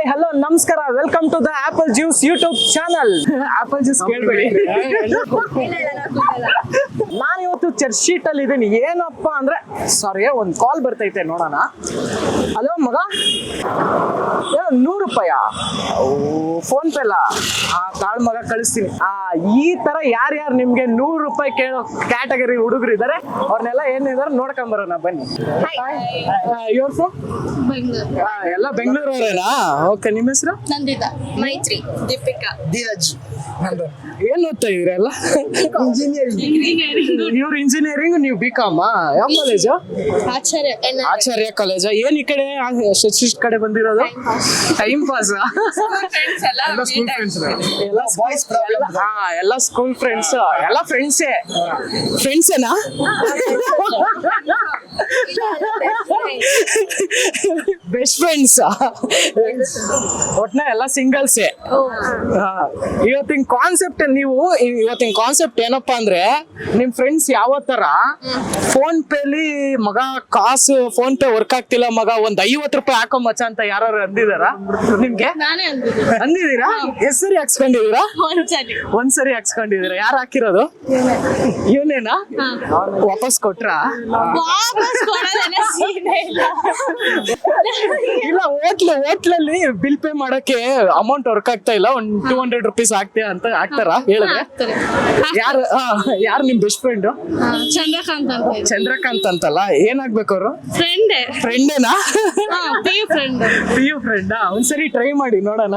Hi hello ನಮಸ್ಕಾರ. Welcome to the apple juice YouTube channel apple juice ಕೇಳ್ಬೇಡಿ. ನಾನು ಇವತ್ತು church sheet ಅಲ್ಲಿ ಇದ್ದೀನಿ. ಏನಪ್ಪ ಅಂದ್ರೆ ಸಾರಿ ಒಂದ್ ಕಾಲ್ ಬರ್ತೈತೆ ನೋಡೋಣ. ಹಲೋ ಮಗ? ಏನೋ ನೂರು ರೂಪಾಯ? ಫೋನ್ ಪೇ ಅಲ್ಲ ಆ ತಾಳ್ ಮಗ ಕಳಿಸ್ತೀನಿ. ಆ ಈ ತರ ಯಾರ್ಯಾರು ನಿಮ್ಗೆ ನೂರು ರೂಪಾಯಿ ಕೇಳೋ ಕ್ಯಾಟಗರಿ ಹುಡುಗರು ಇದಾರೆ ಅವ್ರನ್ನೆಲ್ಲ ಏನಿದಾರೆ ನೋಡ್ಕೊಂಡ್ ಬರೋಣ ಬನ್ನಿ. ಇವ್ರ ಬೆಂಗಳೂರು ಎಲ್ಲ ಬೆಂಗಳೂರವರೇನಾ? ಓಕೆ ನಿಮ್ಮ ಹೆಸರು? ನಂದಿತಾ. ಮೈತ್ರಿ ದೀಪಿಕಾ. ಧೀರಜ್. ಏನ್ ಓದ್ತಾ ಇದ್ರಿ ಇಂಜಿನಿಯರಿಂಗ್ ಇವ್ರು ಇಂಜಿನಿಯರಿಂಗ್ ನೀವು ಬಿ ಕಾಮ್ ಯಾವ ಕಾಲೇಜು ಆಚಾರ್ಯ ಆಚಾರ್ಯ ಕಾಲೇಜ್ ಏನ್ ಈ ಕಡೆ ಶಿಸ್ಟ್ ಕಡೆ ಬಂದಿರೋದು? ಟೈಮ್ ಪಾಸ್ ಎಲ್ಲ ಸ್ಕೂಲ್ ಫ್ರೆಂಡ್ಸ್ ಎಲ್ಲ ಬಾಯ್ಸ್ ಪ್ರಾಬ್ಲಮ್ ಹಾ ಎಲ್ಲ ಸ್ಕೂಲ್ ಫ್ರೆಂಡ್ಸ್ ಎಲ್ಲ ಫ್ರೆಂಡ್ಸೇ ಫ್ರೆಂಡ್ಸೇನಾ ಫ್ರೆಂಡ್ಸ್ ಒಟ್ನ ಎಲ್ಲ ಸಿಂಗಲ್ಸೇ ಇವತ್ತಿನ ಕಾನ್ಸೆಪ್ಟ್ ನೀವು ಇವತ್ತಿನ ಕಾನ್ಸೆಪ್ಟ್ ಏನಪ್ಪಾ ಅಂದ್ರೆ ನಿಮ್ ಫ್ರೆಂಡ್ಸ್ ಯಾವ ತರ ಫೋನ್ ಪೇಲಿ ಮಗ ಕಾಸು ಫೋನ್ ಪೇ ವರ್ಕ್ ಆಗ್ತಿಲ್ಲ ಮಗ ಒಂದ್ ಐವತ್ ರೂಪಾಯಿ ಹಾಕೋ ಮಚ್ಚ ಅಂತ ಯಾರು ಅಂದಿದಾರ? ನಿಮ್ಗೆ? ಅಂದಿದೀರಾ ಎಷ್ಟ್ ಸರಿ ಹಾಕ್ಸ್ಕೊಂಡಿದೀರಾ ಒಂದ್ಸರಿ. ಹಾಕ್ಸ್ಕೊಂಡಿದೀರಾ ಯಾರು ಹಾಕಿರೋದು? ಇವನೇನಾ ವಾಪಸ್ ಕೊಟ್ರಾ? ವಾಪಸ್ ಕೊಡೋದೇನೆ ಸೀನೆ ಇಲ್ಲ ಹೋಟ್ಲ್ ಹೋಟ್ಲಲ್ಲಿ ಬಿಲ್ ಪೇ ಮಾಡಕ್ಕೆ ಅಮೌಂಟ್ ವರ್ಕ್ ಆಗ್ತಾ ಇಲ್ಲ. ಒಂದ್ ಟೂ ಹಂಡ್ರೆಡ್ ರುಪೀಸ್ ಆಗ್ತೇ ಅಂತ ಹಾಕ್ತಾರ ಹೇಳಿದ್ರೆ? ಹಾಕ್ತಾರೆ ಯಾರು ಯಾರು ನಿಮ್ ಬೆಸ್ಟ್ ಫ್ರೆಂಡ್ ಚಂದ್ರಕಾಂತ್ ಅಂತ ಚಂದ್ರಕಾಂತ್ ಅಂತಲ್ಲ? ಏನಾಗ್ಬೇಕು ಅವರು? ಫ್ರೆಂಡೇ ಫ್ರೆಂಡೇನಾ P U friend P U friend ಒಂದ್ಸರಿ ಟ್ರೈ ಮಾಡಿ ನೋಡೋಣ.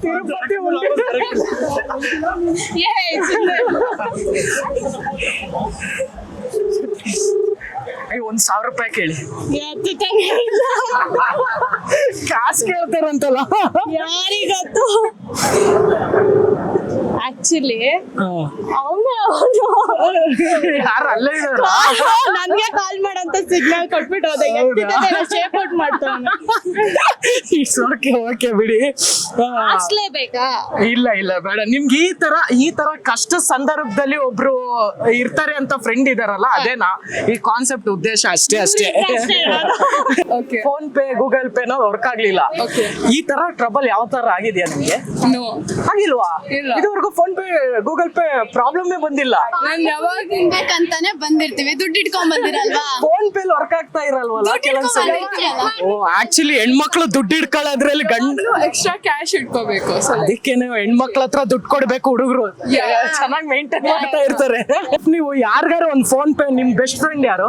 ತಿರುಪತಿ ಒಂದ್ ಸಾವಿರ ರೂಪಾಯಿ ಕೇಳಿ. ಕಾಸು ಕೇಳ್ತಾರಂತಲ್ಲ. ಯಾರಿಗೊತ್ತು? ಆಕ್ಚುಲಿ ಅವನೇ ಯಾರು ಅಲ್ಲೇ ಇದಾರ ನನ್ಗೆ ಕಾಲ್ ಮಾಡಂತ ಸಿಗ್ನಲ್ ಕೊಟ್ಬಿಟ್ಟು ಹೋದೆ. ಶೇಪ್ ಔಟ್ ಮಾಡ್ತಾನೆ ಇಟ್ಸ್ ಓಕೆ ಓಕೆ ಬಿಡಿ. ಹಾಕ್ಸ್ಲೇಬೇಕಾ ಇಲ್ಲ ಇಲ್ಲ ಬೇಡ. ನಿಮ್ಗೆ ಈ ತರ ಈ ತರ ಕಷ್ಟ ಸಂದರ್ಭದಲ್ಲಿ ಒಬ್ರು ಇರ್ತಾರೆ ಅಂತ ಫ್ರೆಂಡ್ ಇದಾರಲ್ಲ ಅದೇನಾ? ಈ ಕಾನ್ಸೆಪ್ಟ್ ಉದ್ದೇಶ ಅಷ್ಟೇ ಅಷ್ಟೇ. ಫೋನ್ ಪೇ ಗೂಗಲ್ ಪೇ ಅನ್ನೋದು ವರ್ಕ್ ಆಗ್ಲಿಲ್ಲ. ಈ ತರ ಟ್ರಬಲ್ ಯಾವ ತರ ಆಗಿದೆಯಾ ನಿಮ್ಗೆ? ಆಗಿಲ್ವಾ? ಇದುವರೆಗೂ PhonePe Google Pay problem ಬಂದಿಲ್ಲ. ನಾನ್ ಯಾವಾಗ ತಿನ್ಬೇಕಂತಾನೆ ಬಂದಿರ್ತೀವಿ. ದುಡ್ಡು ಇಟ್ಕೊಂಡ್ ಬಂದಿರಲ್ವಾ? ಫೋನ್ ಪೇ ವರ್ಕ್ ಆಗ್ತಾ ಇರಲ್ವಲ್ಲ ಕೆಲವೊಂದ್ಸಲ? ಓ ಆಕ್ಚುಲಿ ಹೆಣ್ಮಕ್ಳು ದುಡ್ಡು ಇಟ್ಕೊಳ್ಳೋದ್ರಲ್ಲಿ ಗಂಡ ಎಕ್ಸ್ಟ್ರಾ ಕ್ಯಾಶ್ ಇಟ್ಕೋಬೇಕು ಅದಕ್ಕೆ ಅದಕ್ಕೇನೆ ಹೆಣ್ಮಕ್ಳ ಹತ್ರ ದುಡ್ಡು ಕೊಡ್ಬೇಕು ಹುಡುಗರು. ಚೆನ್ನಾಗಿ ಮೇಂಟೈನ್ ಮಾಡ್ತಾ ಇರ್ತಾರೆ. ನೀವು ಯಾರಿಗಾರು ಒಂದ್ ಫೋನ್ ಪೇ ನಿಮ್ ಬೆಸ್ಟ್ ಫ್ರೆಂಡ್ ಯಾರು?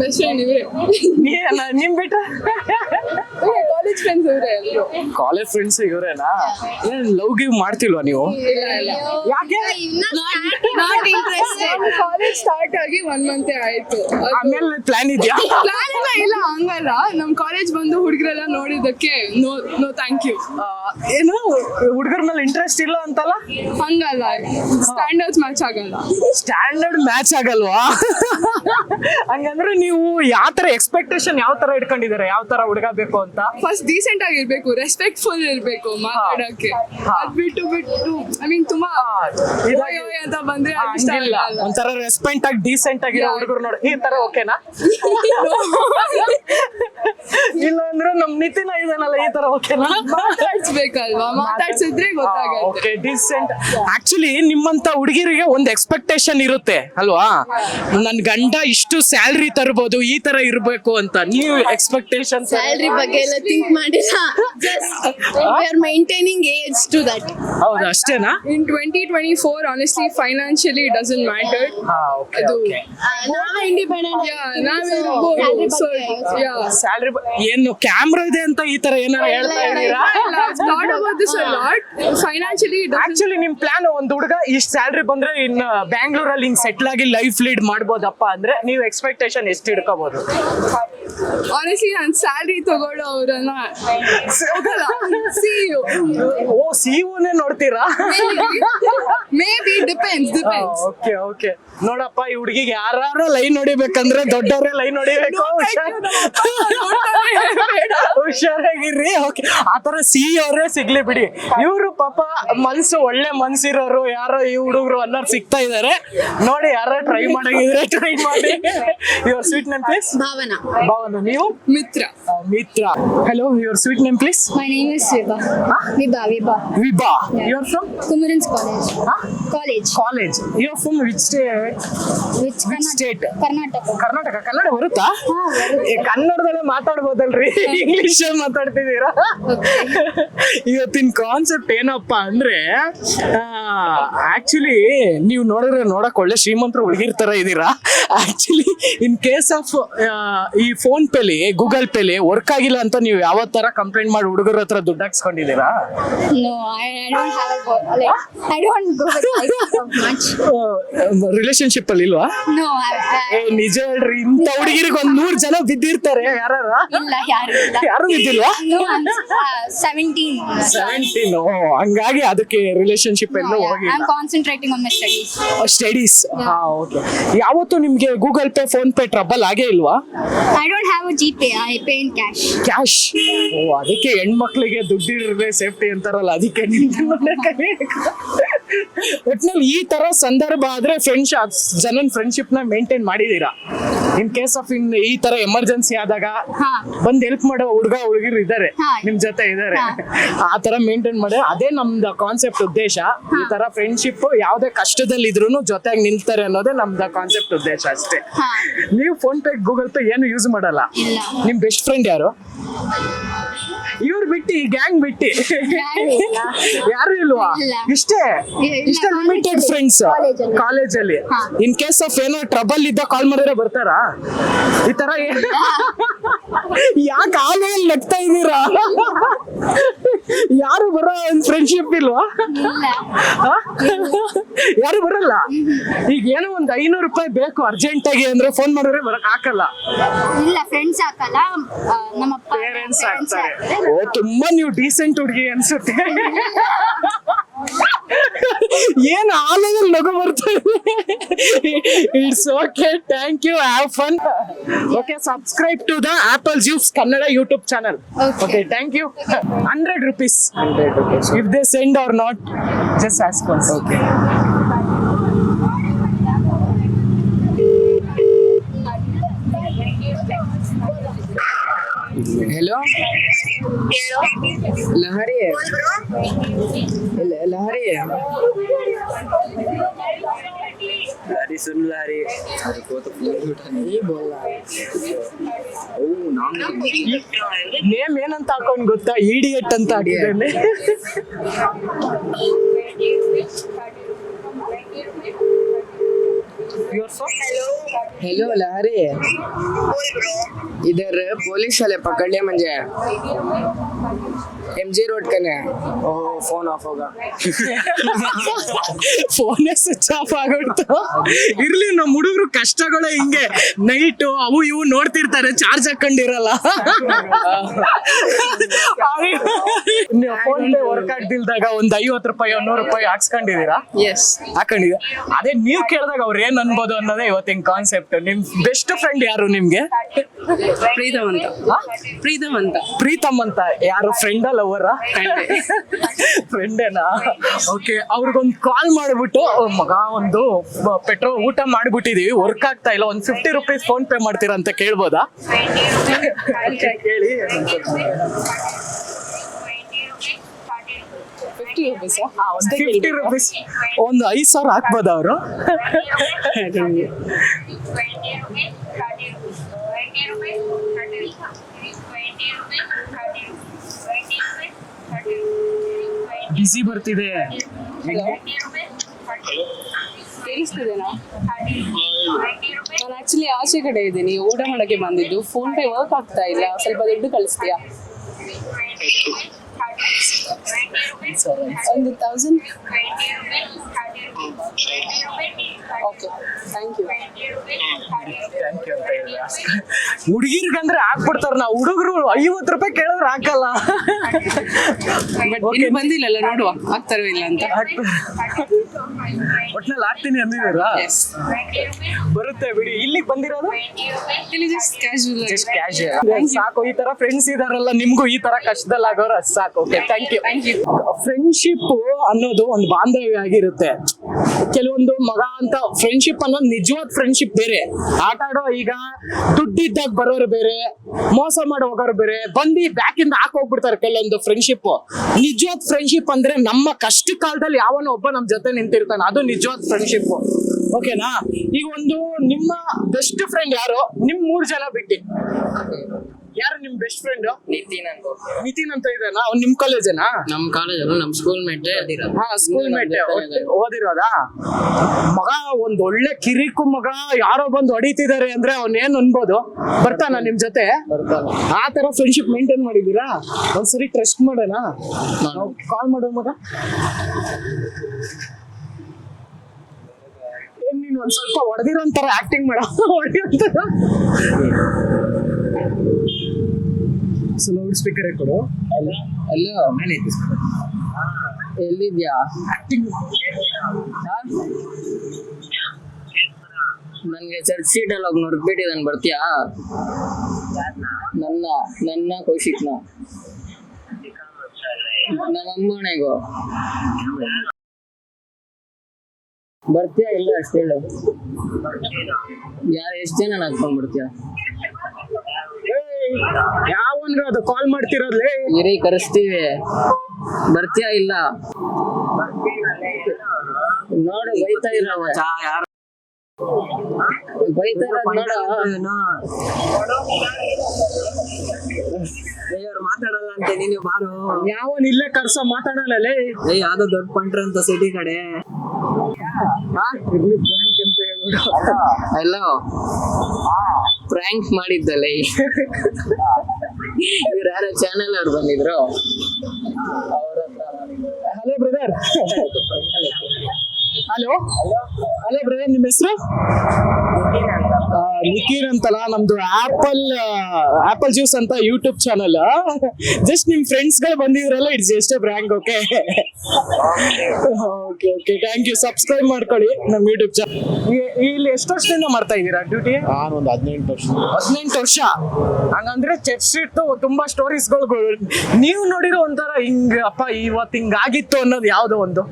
ಬೆಸ್ಟ್ ಫ್ರೆಂಡ್ ನಿಮ್ ಬಿಟ್ಟ ಕಾಲೇಜ್ ಫ್ರೆಂಡ್ಸ್ ಇವರೇ ಎಲ್ಲರೂ. ಕಾಲೇಜ್ ಫ್ರೆಂಡ್ಸ್ ಇವರೇನಾ? ಏನ್ ಲವ್ ಗಿವ್ ಮಾಡ್ತಿಲ್ವಾ ನೀವು? ಯಾಕೆ? ನಾಟ್ ಇಂಟ್ರೆಸ್ಟೆಡ್ ಕಾಲೇಜ್ ಸ್ಟಾರ್ಟ್ ಆಗಿ ಒನ್ ಮಂತ್ ಆಯ್ತು. ಆಮೇಲೆ ಪ್ಲಾನ್ ಇದೆಯಾ? ಪ್ಲಾನ್ ಎಲ್ಲ ಇಲ್ಲ ಹಂಗಲ್ಲ. ನಮ್ ಕಾಲೇಜ್ ಬಂದು ಹುಡುಗರೆಲ್ಲ ನೋಡಿದ್ದಕ್ಕೆ ನೋ ನೋ ಥ್ಯಾಂಕ್ ಯು ಏನು? ಹುಡುಗರ ಮೇಲೆ ಇಂಟ್ರೆಸ್ಟ್ ಇಲ್ಲ ಅಂತಲ್ಲ? ಹಂಗಲ್ಲ. ಸ್ಟ್ಯಾಂಡರ್ಡ್ಸ್ ಮ್ಯಾಚ್ ಆಗಲ್ಲ. ಸ್ಟ್ಯಾಂಡರ್ಡ್ ಮ್ಯಾಚ್ ಆಗಲ್ವಾ? ಹಂಗಂದ್ರೆ ನೀವು ಯಾವ ತರ ಎಕ್ಸ್ಪೆಕ್ಟೇಷನ್ ಯಾವ ತರ ಇಟ್ಕೊಂಡಿದ್ದಾರೆ? ಯಾವ ತರ ಹುಡುಗ ಬೇಕು ಅಂತ? ಫಸ್ಟ್ ಡೀಸೆಂಟ್ ಆಗಿರ್ಬೇಕು ರೆಸ್ಪೆಕ್ಟ್ಫುಲ್ ಇರ್ಬೇಕು ಮಾತಾಡಕ್ಕೆ. ಅದ್ ಬಿಟ್ಟು ಬಿಟ್ಟು ಐ ಮೀನ್ ತುಂಬಾ ಓಯ್ ಓಯ್ ಅಂತ ಬಂದ್ರೆ ಅದ್ ಇಷ್ಟ ಇಲ್ಲ ಒಂಥರ ರೆಸ್ಪೆಕ್ಟ್ ಆಗಿ ಡೀಸೆಂಟ್ ಆಗಿ Yeah. ಹುಡುಗರು ನೋಡಿ. ಈ ತರ ಓಕೆನಾ? ಇಲ್ಲ ಅಂದ್ರೆ ನಮ್ ನಿತಿನ ಇದಾನಲ್ಲ ಈ ತರ ಓಕೆನಾ? ಮಾತಾಡ್ಸ್ಬೇಕಲ್ವಾ? ಮಾತಾಡ್ಸಿದ್ರೆ ಗೊತ್ತಾಗುತ್ತೆ. ಓಕೆ ಡೀಸೆಂಟ್ ಆಕ್ಚುಲಿ ನಿಮ್ಮಂತ ಹುಡುಗಿರಿಗೆ ಒಂದು ಎಕ್ಸ್ಪೆಕ್ಟೇಷನ್ ಇರುತ್ತೆ ಅಲ್ವಾ? ನನ್ ಗಂಡ ಇಷ್ಟು ಸ್ಯಾಲ್ರಿ ತರ್ಬೋದು ಈ ತರ ಇರ್ಬೇಕು ಅಂತ. ನೀವು ಎಕ್ಸ್ಪೆಕ್ಟೇಷನ್ ಸ್ಯಾಲ್ರಿ ಬಗ್ಗೆ ಎಲ್ಲ ಥಿಂಕ್ ಮಾಡಿಲ್ಲ just we are maintaining age to that ಹೌದು ಅಷ್ಟೇನಾ? In 2024 honestly financially it doesn't matter. ಹಾ ಓಕೆ ಅದು ಇಂಡಿಪೆಂಡೆಂಟ್ so yeah. ಸ್ಯಾಲ್ರಿ ಏನು ಕ್ಯಾಮ್ರಾ ಇದೆ ಅಂತ ಈ ತರ ಏನಾರ ಹೇಳ್ತಾ ಇದ್ದೀರಾ? financially it doesn't ಆಕ್ಚುಲಿ ನಿಮ್ ಪ್ಲಾನ್ ಒಂದು ಹುಡುಗ ಇಷ್ಟ ಸ್ಯಾಲ್ರಿ ಬಂದ್ರೆ ಇನ್ ಬ್ಯಾಂಗ್ಳೂರಲ್ಲಿ ಹಿಂಗ್ ಸೆಟ್ಲ್ ಆಗಿ ಲೈಫ್ ಲೀಡ್ ಮಾಡ್ಬೋದಪ್ಪ ಅಂದ್ರೆ ನೀವು ಎಕ್ಸ್ಪೆಕ್ಟೇಷನ್ ಎಷ್ಟು ಇಡ್ಕೋಬಹುದು ಆನೆಸ್ಟ್ಲಿ ನಾನು ಸ್ಯಾಲ್ರಿ ತಗೊಳ್ಳೋ ಅವ್ರನ್ನ ಹೋಗಲ್ಲ. ಓ ಸಿಒನೇ ನೋಡ್ತೀರಾ? Maybe depends depends okay okay ನೋಡಪ್ಪ ಈ ಹುಡುಗಿಗೆ ಯಾರು ಲೈನ್ ನೋಡಿಬೇಕಂದ್ರೆ ದೊಡ್ಡವರೇ ಲೈನ್ ನೋಡಿಬೇಕು ಹುಷಾರಾಗಿರ್ರಿ ಓಕೆ ಆತರ ಸಿ ಅವರೇ ಸಿಗ್ಲಿ ಬಿಡಿ. ಇವರು ಪಾಪ ಮನ್ಸು ಒಳ್ಳೆ ಮನ್ಸಿರೋರು ಯಾರೋ ಈ ಹುಡುಗರು ಅನ್ನೋರು ಸಿಗ್ತಾ ಇದಾರೆ. ನೋಡಿ ಯಾರೋ ಟ್ರೈ ಮಾಡಂಗಿದ್ರೆ ಟ್ರೈ ಮಾಡಿ. Your sweet name please Bhavana. Bhavana ನೀವು? Mitra. Mitra. Hello your sweet name please My name is Viva. Viva, Viva. Vibha you're from Kumarans College. College. College you're from which state Which Which state? Karnataka. Karnataka Kannada ಬರುತ್ತಾ? ಏ, ಕನ್ನಡದಲ್ಲೇ ಮಾತಾಡ್ಬೋದಲ್ರಿ. English ಮಾತಾಡ್ತಿದ್ದೀರಾ? ಇವತ್ತಿನ concept ಏನಪ್ಪ ಅಂದ್ರೆ actually ನೀವು ನೋಡಿದ್ರೆ ನೋಡಕ್ ಒಳ್ಳೆ ಶ್ರೀಮಂತರು ಹುಡುಗಿರ್ ತರ ಇದೀರಾ ಆಕ್ಚುಲಿ ಇನ್ ಕೇಸ್ ಆಫ್ ಈ ಫೋನ್ ಪೇಲಿ ಗೂಗಲ್ ಪೇಲಿ ವರ್ಕ್ ಆಗಿಲ್ಲ ಅಂತ ನೀವು ಯಾವ ತರ ಕಂಪ್ಲೇಂಟ್ ಮಾಡಿ ಹುಡುಗರ ಹತ್ರ ದುಡ್ಡು ಹಾಕ್ಸ್ಕೊಂಡಿದ್ದೀರಾ No, I, I don't have a go. Like, I don't go with like much. Relationship ಅಲ್ಲಿ ಇಲ್ವಾ No, I, ಏ I, ನಿಜ ಹೇಳ್ರಿ ಇಂಥ ಹುಡುಗಿರಿಗೆ ಒಂದ್ ನೂರ್ ಜನ ಬಿದ್ದಿರ್ತಾರೆ ಯಾರ ಇಲ್ಲ ಯಾರು ಇಲ್ಲ. ಯಾರು ಬಿದ್ದಿಲ್ವಾ No, I'm uh, 17. ಸೆವೆಂಟೀನ್ ಹಂಗಾಗಿ ಅದಕ್ಕೆ ರಿಲೇಶನ್ಶಿಪ್ No, ಎಲ್ಲೂ yeah. ಹೋಗಿಲ್ಲ I'm concentrating on my studies. Studies ಹಾ ಓಕೆ ಯಾವತ್ತು ನಿಮ್ಗೆ Google Pay PhonePe trouble ಆಗೇ ಇಲ್ವಾ I don't have a GPay. I pay in cash cash ಓ ಅದಕ್ಕೆ ಹೆಣ್ಮಕ್ಳಿಗೆ ದುಡ್ಡಿರ್ಬೇಕು ಸೇಫ್ಟಿ ಅಂತಾರಲ್ಲ ಅದಕ್ಕೆ ನಿಮ್ಗೆ ಒಟ್ನಲ್ಲಿ ಈ ತರ ಸಂದರ್ಭ ಆದ್ರೆ ಫ್ರೆಂಡ್ಸ್ ಜನನ್ ಫ್ರೆಂಡ್ಶಿಪ್ನ ಮೇಂಟೈನ್ ಮಾಡಿದೀರಾ ಇನ್ ಕೇಸ್ ಆಫ್ ಇನ್ ಈ ತರ ಎಮರ್ಜೆನ್ಸಿ ಆದಾಗ. ಬಂದ್ ಹೆಲ್ಪ್ ಮಾಡೋ ಹುಡುಗ ಹುಡುಗಿರು ಇದಾರೆ. ನಿಮ್ ಜೊತೆ ಇದಾರೆ ಆ ತರ ಮೇಂಟೈನ್ ಮಾಡಿ ಅದೇ ನಮ್ದ ಕಾನ್ಸೆಪ್ಟ್ ಉದ್ದೇಶ ಈ ತರ ಫ್ರೆಂಡ್ಶಿಪ್ ಯಾವ್ದೇ ಕಷ್ಟದಲ್ಲಿ ಇದ್ರು ಜೊತೆಗೆ ನಿಲ್ತಾರೆ ಅನ್ನೋದೇ ನಮ್ದ ಕಾನ್ಸೆಪ್ಟ್ ಉದ್ದೇಶ ಅಷ್ಟೇ. ನೀವು ಫೋನ್ ಪೇ ಗೂಗಲ್ ಪೇ ಏನು ಯೂಸ್ ಮಾಡಲ್ಲ. ನಿಮ್ ಬೆಸ್ಟ್ ಫ್ರೆಂಡ್ ಯಾರು ಇವ್ರು ಬಿಟ್ಟಿ ಗ್ಯಾಂಗ್ ಬಿಟ್ಟಿ. ಯಾರು ಇಲ್ವಾ. ಇಷ್ಟೇ? ಇಷ್ಟೇ ಲಿಮಿಟೆಡ್ ಫ್ರೆಂಡ್ಸ್ ಕಾಲೇಜ್ ಅಲ್ಲಿ. ಕಾಲೇಜಲ್ಲಿ ಇನ್ ಕೇಸ್ ಆಫ್ ಏನೋ ಟ್ರಬಲ್ ಇದ್ದ ಕಾಲ್ ಮಾಡಿದ್ರೆ ಬರ್ತಾರಾ? ಈ ತರ ಯಾಕೆ ಆಮೇಲೆ ನಗ್ತಾ ಇದ್ದೀರಾ ಯಾರು ಬರೋ ಒಂದು ಫ್ರೆಂಡ್ಶಿಪ್ ಇಲ್ವಾ. ಯಾರು ಬರಲ್ಲ? ಈಗ ಏನೋ ಒಂದ್ ಐನೂರು ರೂಪಾಯಿ ಬೇಕು ಅರ್ಜೆಂಟ್ ಆಗಿ ಅಂದ್ರೆ ಫೋನ್ ಮಾಡಿದ್ರೆ ಬರಕ್ ಹಾಕಲ್ಲ. ಇಲ್ಲ ಫ್ರೆಂಡ್ಸ್ ಹಾಕಲ್ಲ. ಆ, ನಮ್ಮಪ್ಪ ಪೇರೆಂಟ್ಸ್ ಹಾಕ್ತಾರೆ. ಓ ತುಂಬಾ ನೀವು ಡೀಸೆಂಟ್ ಹುಡುಗಿ ಅನ್ಸುತ್ತೆ. ಏನ್ ಆಲೋದಲ್ಲಿ ನಗು ಬರ್ತಾ it's okay thank you have fun okay subscribe to the apple juice Kannada YouTube channel Okay. Okay thank you hundred rupees if they send or not just ask once okay Hello. Lahari Lahari Lahari Sun Lahari name ಏನಂತ ಹಾಕೊಂಡ್ ಗೊತ್ತಾ? Idiot ಅಂತ ಹಾಕಿದ್ದೇನೆ. Hello लहरी है इधर police वाले पकड़ लिए मुझे एम जी रोड कने ओ फोन ऑफ होगा ಫೋನೇ ಸ್ವಿಚ್ ಆಫ್ ಆಗೋಯ್ತು ಇರ್ಲಿ ನಮ್ಮ ಹುಡುಗರು ಕಷ್ಟಗಳೇ ಹಿಂಗೆ ನೈಟ್ ಅವು ಇವು ನೋಡ್ತಿರ್ತಾರೆ ಚಾರ್ಜ್ ಹಾಕೊಂಡಿರಲ್ಲ ನೀವು ಫೋನ್ ಪೇ ವರ್ಕ್ ಆಗ್ದಿಲ್ದಾಗ ಒಂದ್ ಐವತ್ತು ರೂಪಾಯಿ ನೂರು ರೂಪಾಯಿ ಹಾಕ್ಸ್ಕೊಂಡಿದೀರಾ Yes. ಹಾಕೊಂಡಿದ್ದೀರಾ ಅದೇ ನೀವ್ ಕೇಳಿದಾಗ ಅವ್ರು ಏನ್ ಅನ್ಬೋದು ಅನ್ನೋದೇ ಇವತ್ತಿನ ಕಾನ್ಸೆಪ್ಟ್ ನಿಮ್ ಬೆಸ್ಟ್ ಫ್ರೆಂಡ್ ಯಾರು ನಿಮ್ಗೆ? ಪ್ರೀತಮ್ ಅಂತ ಪ್ರೀತಮ್ ಅಂತ ಪ್ರೀತಮ್ ಅಂತ ಯಾರು ಫ್ರೆಂಡ್ ಲವರ ಫ್ರೆಂಡೇನಾ ಓಕೆ ಅವ್ರಿಗೊಂದು ಕಾಲ್ ಮಾಡ್ಬಿಟ್ಟು "ಓ, ಮಗ ಒಂದು ಪೆಟ್ರೋಲ್ ಊಟ ಮಾಡ್ಬಿಟ್ಟಿದೀವಿ. ವರ್ಕ್ ಆಗ್ತಾ ಇಲ್ಲ. ಒಂದ್ ಫಿಫ್ಟಿ ರುಪೀಸ್ ಫೋನ್ ಪೇ ಮಾಡ್ತೀರಾ ಅಂತ ಕೇಳ್ಬೋದಾ? ಕೇಳಿ. ಫಿಫ್ಟಿ ರುಪೀಸ್ ಫಿಫ್ಟಿ ರುಪೀಸ್ ಒಂದು ಐದು ಸಾವಿರ ಹಾಕ್ಬೋದು ಅವರು? ಬಿಸಿ ಬರ್ತಿದೆ. ಕೇಳಿಸ್ತಿದೇನಾ? ನಾನು ಆಕ್ಚುಲಿ ಆಚೆ ಕಡೆ ಇದ್ದೀನಿ. ಊಟ ಮಾಡಕ್ಕೆ ಬಂದಿದ್ದು. ಫೋನ್ ಪೇ ವರ್ಕ್ ಆಗ್ತಾ ಇಲ್ಲ. ಸ್ವಲ್ಪ ದುಡ್ಡು ಕಳಿಸ್ತೀಯಾ? ಒಂದು thousand okay thank you thank you ಅಂತ ಹೇಳಿದ್ರೆ ಹುಡುಗಿರ್ಗಂದ್ರೆ ಹಾಕ್ಬಿಡ್ತಾರ ನಾವು. ಹುಡುಗರು ಐವತ್ತು ರೂಪಾಯಿ ಕೇಳಿದ್ರೆ ಹಾಕಲ್ಲ. ಬಟ್ ಇನ್ನು ಬಂದಿಲ್ಲಲ್ಲ ನೋಡುವ. ಆಗ್ತಾರೋ ಇಲ್ಲ ಅಂತ. ಒಟ್ನಲ್ಲಿ ಹಾಕ್ತೀನಿ ಅಂದಿದ್ದೀರಾ? ಎಸ್ ಬರುತ್ತೆ ಬಿಡಿ. ಇಲ್ಲಿಗೆ ಬಂದಿರೋದು? ಇಲ್ಲಿ ಜಸ್ಟ್ ಕ್ಯಾಶುವಲ್ ಜಸ್ಟ್ ಕ್ಯಾಶುಯಲ್ ಸಾಕು ಈ ತರ ಫ್ರೆಂಡ್ಸ್ ಇದಾರಲ್ಲ ನಿಮ್ಗೂ ಈ ತರ ಕಷ್ಟದಲ್ಲಿ ಆಗೋರು ಅದ್ ಸಾಕು. Okay thank you thank you friendship ಅನ್ನೋದು ಒಂದು ಬಾಂಧವ್ಯ ಆಗಿರುತ್ತೆ. ಕೆಲವೊಂದು ಮಗ ಅಂತ ಫ್ರೆಂಡ್ಶಿಪ್ ಅನ್ನೋದು ನಿಜವಾದ ಫ್ರೆಂಡ್ಶಿಪ್ ಬೇರೆ. ಆಟ ಆಡೋ ಈಗ ದುಡ್ಡಿದ್ದಾಗ ಬರೋರು ಬೇರೆ, ಮೋಸ ಮಾಡಿ ಹೋಗೋರು ಬೇರೆ, ಬಂದು ಬ್ಯಾಕ್ ಇಂದ ಹಾಕೋಗ್ಬಿಡ್ತಾರೆ ಕೆಲವೊಂದು ಫ್ರೆಂಡ್ಶಿಪ್ ನಿಜವಾದ ಫ್ರೆಂಡ್ಶಿಪ್ ಅಂದ್ರೆ ನಮ್ಮ ಕಷ್ಟ ಕಾಲದಲ್ಲಿ ಯಾವನೋ ಒಬ್ಬ ನಮ್ ಜೊತೆ ನಿಂತಿರ್ತಾನೆ. ಅದು ನಿಜವಾದ ಫ್ರೆಂಡ್ಶಿಪ್ ಓಕೆನಾ ಈಗ ಒಂದು ನಿಮ್ಮ ಬೆಸ್ಟ್ ಫ್ರೆಂಡ್ ಯಾರು ನಿಮ್ ಮೂರ್ ಜನ ಬಿಟ್ಟಿ. ಯಾರು ನಿಮ್ ಬೆಸ್ಟ್ ಫ್ರೆಂಡ್ ನಿತಿನ್ ಅಂತ ನಿತಿನ್ ಅಂತ ಇದ್ದಾನ? ಅವ್ನು ನಿಮ್ ಕಾಲೇಜನಾ ನಮ್ ಕಾಲೇಜ್ ನಮ್ ಸ್ಕೂಲ್ ಮೇಟ್ ಹಾ ಸ್ಕೂಲ್ ಮೇಟ್ ಓದಿರೋದಾ? ಮಗ ಒಂದ್ ಒಳ್ಳೆ ಕಿರಿಕು ಮಗ ಯಾರೋ ಬಂದು ಹೊಡಿತಿದ್ದಾರೆ ಅಂದ್ರೆ ಅವ್ನ ಏನ್ ಅನ್ಬೋದು? ಬರ್ತಾನ ನಿಮ್ ಜೊತೆ? ಆ ತರ ಫ್ರೆಂಡ್ಶಿಪ್ ಮೇಂಟೈನ್ ಮಾಡಿದೀರಾ ಒಂದ್ಸರಿ ಟ್ರಸ್ಟ್ ಮಾಡೋಣ. ಕಾಲ್ ಮಾಡೋ ಮಗ. ನೀನ್ ಒಂದ್ ಸ್ವಲ್ಪ ಹೊಡೆದಿರೋ ಒಂಥರ ಆಕ್ಟಿಂಗ್ ಮಾಡೋ ಹೊಡೆಯೋ ಲೌಡ್ ಸ್ಪೀಕರ್ ಕೊಡು. ಅಲ್ಲೋ ಎಲ್ಲಿದ್ಯಾ? ಆಕ್ಟಿಂಗ್ ನನ್ಗೆ ಚರ್ಚ್ ಸೀಟ್ ಅಲ್ಲಿ ಹೋಗಿ ನೋಡ್ಬಿಟ್ಟಿದ್ದಾನೆ ಬರ್ತೀಯಾ? ನನ್ನ ನನ್ನ ಕೌಶಿಕ್ನ. ನಮ್ಮ ಅಮ್ಮನೆಗೋ ಬರ್ತೀಯಾ ಇಲ್ಲ ಅಷ್ಟೇ ಹೇಳು. ಯಾರು ಎಷ್ಟು ಜನ ಹಾಕೊಂಡ್ ಬಿಡ್ತೀಯ? ಯಾವನ್ಗ ಅದು ಕಾಲ್ ಮಾಡ್ತಿರೋದ್ಲೇ? ಇರಿ ಕರೆಸ್ತೀವಿ. ಬರ್ತೀಯಾ ಇಲ್ಲ? ನೋಡು ಬೈತಾ ಇರೋ ಬೈತಾ ಇರೋದ್ ನೋಡು. ಮಾತಾಡಲ್ಲ ಅಂತ ನೀನು ಬಾರು. ಯಾವನ್ ಇಲ್ಲೇ ಕರ್ಸ ಮಾತಾಡಲ್ಲ ಏ ಯಾವ್ದೋ ದೊಡ್ಡ ಪಂಟ್ರ ಅಂತ ಸಿಟಿ ಕಡೆ. ಅಂತ ಹೇಳ್ಬಿಡು ಹಲೋ ಪ್ರ್ಯಾಂಕ್ ಮಾಡಿದ್ದಲ್ಲ ಇವ್ರು ಯಾರೋ ಚಾನೆಲ್ ಅವ್ರು ಬಂದಿದ್ರು. Hello brother hello hello brother ನಿಮ್ಮ ಹೆಸರು? ನಿಖಿನ್ ಅಂತಲ್ಲ ನಮ್ದು ಆಪಲ್ ಆಪಲ್ ಜ್ಯೂಸ್ ಅಂತ ಯೂಟ್ಯೂಬ್ ಚಾನಲ್ ಜಸ್ಟ್ ನಿಮ್ ಫ್ರೆಂಡ್ಸ್ಗಳು ಬಂದಿದ್ರಲ್ಲ it's just prank okay okay okay thank you subscribe ಮಾಡ್ಕೊಳ್ಳಿ ನಮ್ಮ ಯೂಟ್ಯೂಬ್ ಚಾನಲ್ ಇಲ್ಲಿ ಎಷ್ಟು ವರ್ಷದಿಂದ ಮಾಡ್ತಾ ಇದ್ದೀರಾ ಡ್ಯೂಟಿ ನಾನೊಂದು ಹದಿನೆಂಟು ವರ್ಷ. ಹದಿನೆಂಟು ವರ್ಷ? ಹಂಗಂದ್ರೆ ಚರ್ಚ್ ಸ್ಟ್ರೀಟ್ ತುಂಬಾ ಸ್ಟೋರೀಸ್ಗಳು ನೀವು ನೋಡಿರೋ ಒಂಥರ ಹಿಂಗ ಅಪ್ಪ ಇವತ್ತು ಹಿಂಗಾಗಿತ್ತು ಅನ್ನೋದು ಯಾವ್ದೋ ಒಂದು.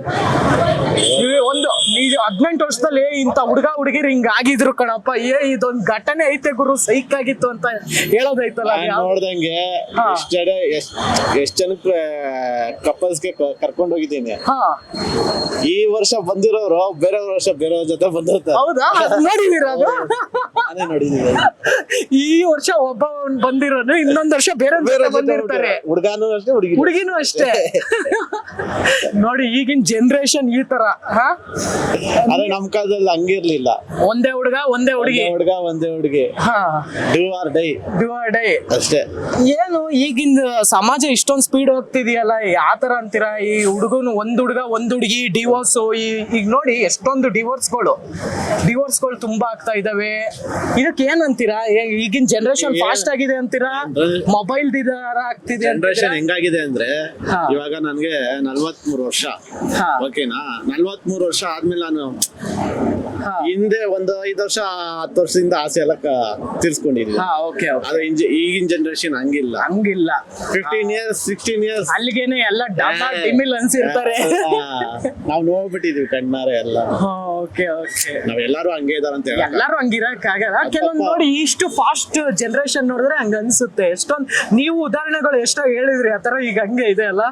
ಇವ್ ಒಂದು ನೀವು ಹದಿನೆಂಟು ವರ್ಷದಲ್ಲಿ ಇಂಥ ಹುಡುಗ ಹುಡುಗಿರು ಹಿಂಗ ಆಗಿದ್ರು ಕಣಪ್ಪ. ಏ ಇದೊಂದು ಘಟನೆ ಐತೆ ಗುರು ಸೈಕ್ ಆಗಿತ್ತು ಅಂತ ಹೇಳೋದೈತಲ್ಲ ನಾನ್? ನೋಡ್ದಂಗೆ ಎಷ್ಟು ಎಷ್ಟ್ ಜನ ಕಪಲ್ಸ್ಗೆ ಜನಕ್ಕೆ ಕರ್ಕೊಂಡು ಹೋಗಿದ್ದೀನಿ. ಹಾ. ಈ ವರ್ಷ ಬಂದಿರೋರು ಬೇರೆ ವರ್ಷ ಬೇರೆ ಜೊತೆ ಬಂದಿರ್ತಾರೆ. ಹೌದಾ? ಅದ್ ನೋಡಿದೀರ ಅದು. ನಾನೇ ಈ ವರ್ಷ ಒಬ್ಬ ಬಂದಿರೋನು ಇನ್ನೊಂದ್ ವರ್ಷ ಬೇರೆ ಬೇರೆ ಬಂದಿರ್ತಾರೆ. ಹುಡುಗನೂ ಅಷ್ಟೇ ಹುಡುಗಿ ಹುಡುಗಿನೂ ಅಷ್ಟೇ. ನೋಡಿ ಈಗಿನ ಜನರೇಷನ್ ಈ ತರ ಹಾ? ಆದ್ರೆ ನಮ್ ಕಾಲದಲ್ಲಿ ಹಂಗಿರ್ಲಿಲ್ಲ. ಒಂದೇ ಹುಡುಗ ಒಂದೇ ಹುಡುಗಿ. ಹುಡುಗ ಒಂದೇ ಹುಡುಗಿ. ಹಾ. ಡೂ ಆರ್ ಡೈ ಡೇ ಅಷ್ಟೇ. ಏನು ಈಗಿನ ಸಮಾಜ ಇಷ್ಟೊಂದು ಸ್ಪೀಡ್ ಹೋಗ್ತಿದೆಯಲ್ಲ ಯಾವ ತರ ಅಂತೀರಾ? ಈ ಹುಡುಗನು ಒಂದ್ ಹುಡುಗ ಒಂದ್ ಹುಡುಗಿ ಡಿವೋರ್ಸ್ ಈ ಈಗ ನೋಡಿ ಎಷ್ಟೊಂದು ಡಿವೋರ್ಸ್ಗಳು ಡಿವೋರ್ಸ್ಗಳು ತುಂಬಾ ಆಗ್ತಾ ಇದಾವೆ. ಇದಕ್ಕೆ ಏನ್ ಅಂತೀರಾ? ಏ- ಈಗಿನ ಜನರೇಷನ್ ಫಾಸ್ಟ್ ಆಗಿದೆ ಅಂತೀರಾ? ಮೊಬೈಲ್ ದಿದಾರ ಆಗ್ತಿದೆ ಜನರೇಷನ್ ಹೆಂಗಾಗಿದೆ ಅಂದ್ರೆ ಹಾ. ಇವಾಗ ನನ್ಗೆ ನಲ್ವತ್ಮೂರು ವರ್ಷ. ಹಾ. ಓಕೆನಾ ನಲ್ವತ್ಮೂರು ವರ್ಷ ಆದ್ಮೇಲೆ ನಾನು ಹಾ. ಹಿಂದೆ ಒಂದು ಐದು ವರ್ಷ ಹತ್ತು ವರ್ಷದಿಂದ ಆಸೆ ಎಲ್ಲ ತೀರ್ಸ್ಕೊಂಡಿದ್ದೀನಿ. ಹಾ ಓಕೆ ಆದ್ರೆ ಇಂಜ- ಈಗಿನ ಜನರೇಷನ್ ಹಂಗಿಲ್ಲ. ಹಂಗಿಲ್ಲ. ಫಿಫ್ಟೀನ್ ಇಯರ್ಸ್ ಸಿಕ್ಸ್ಟೀನ್ ಇಯರ್ಸ್ ಅಲ್ಲಿಗೇನೆ ಎಲ್ಲ ಡಾಟಾ ಡಿಮಿಲ್ ಅನ್ಸಿರ್ತಾರೆ. ನಾವು ನೋಡ್ಬಿಟ್ಟಿದೀವಿ ಕಣ್ಣಾರೆ ಎಲ್ಲ. Okay okay. ನಾವೆಲ್ಲರೂ ಹಂಗೆ ಇದಾರಂತ ಎಲ್ಲಾರು ಹಂಗಿರಕ್ಕಾಗಲ್ಲ ಕೆಲವೊಂದು ನೋಡಿ ಇಷ್ಟು ಫಾಸ್ಟ್ ಜನರೇಷನ್ ನೋಡಿದ್ರೆ ಹಂಗ ಅನ್ಸುತ್ತೆ. ಎಷ್ಟೊಂದ್ ನೀವು ಉದಾಹರಣೆಗಳು ಎಷ್ಟೋ ಹೇಳಿದ್ರಿ ಆತರ ಈಗ ಹಂಗೆ ಇದೆ ಅಲ್ಲ?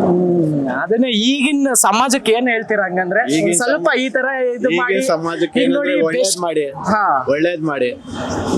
ಹ್ಮ್, ಅದನ್ನೇ ಈಗಿನ ಸಮಾಜಕ್ಕೆ ಏನ್ ಹೇಳ್ತೀರಾ ಹಂಗಂದ್ರೆ ಈಗಿನ ಸ್ವಲ್ಪ ಈ ತರ ಇದು ಈಗಿನ ಮಾಡಿ. ಸಮಾಜಕ್ಕೆ ಈಗ ಏನಂದ್ರೆ ನೋಡಿ ಒಳ್ಳೇದ್ best- ಮಾಡಿ. ಹಾ. ಒಳ್ಳೇದ್ ಮಾಡಿ.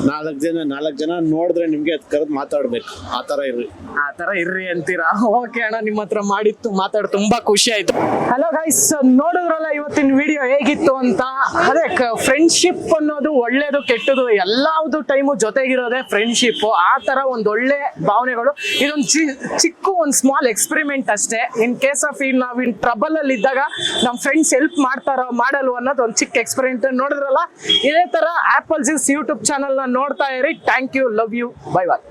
ನಾಲ್ಕ್ ಜನ ನಾಲ್ಕ್ ಜನ ನೋಡಿದ್ರೆ ನಿಮ್ಗೆ ಕರೆದ್ ಮಾತಾಡ್ಬೇಕು. ಆತರ ತರ ಇರ್ರಿ. ಆ ತರ ಇರ್ರಿ ಅಂತೀರಾ? ಓಕೆ ಅಣ್ಣ ನಿಮ್ಮ ಹತ್ರ ಮಾಡಿತ್ತು ಮಾತಾಡ್ ತುಂಬಾ ಖುಷಿ ಆಯ್ತು. ಹಲೋ ಗೈಸ್ ನೋಡಿದ್ರಲ್ಲ ಇವತ್ತಿನ ಇವತ್ತಿನ ವಿಡಿಯೋ ಹೇಗಿತ್ತು ಅಂತ? ಅದೇ ಫ್ರೆಂಡ್ಶಿಪ್ ಅನ್ನೋದು ಒಳ್ಳೇದು, ಕೆಟ್ಟದು, ಎಲ್ಲಾವುದು ಟೈಮು ಜೊತೆಗಿರೋದೇ ಫ್ರೆಂಡ್ಶಿಪ್ ಆ ತರ ಒಂದು ಒಳ್ಳೆ ಭಾವನೆಗಳು. ಇದೊಂದು ಚಿ, ಚಿಕ್ಕ ಒಂದು ಸ್ಮಾಲ್ ಎಕ್ಸ್ಪೆರಿಮೆಂಟ್ ಅಷ್ಟೇ. ಇನ್ ಕೇಸ್ ಆಫ್ ಇನ್ ನಾವು ಇನ್ ಟ್ರಬಲ್ ಅಲ್ಲಿ ಇದ್ದಾಗ ನಮ್ಮ ಫ್ರೆಂಡ್ಸ್ ಹೆಲ್ಪ್ ಮಾಡ್ತಾರೋ, ಮಾಡಲ್ವ ಅನ್ನೋದು ಒಂದು ಚಿಕ್ಕ ಎಕ್ಸ್ಪೆರಿಮೆಂಟ್ ನೋಡಿದ್ರಲ್ಲ? ಇದೇ ತರ ಆಪಲ್ ಯೂಟ್ಯೂಬ್ ಚಾನಲ್ ನೋಡ್ತಾ ಇರಿ. Thank you love you bye bye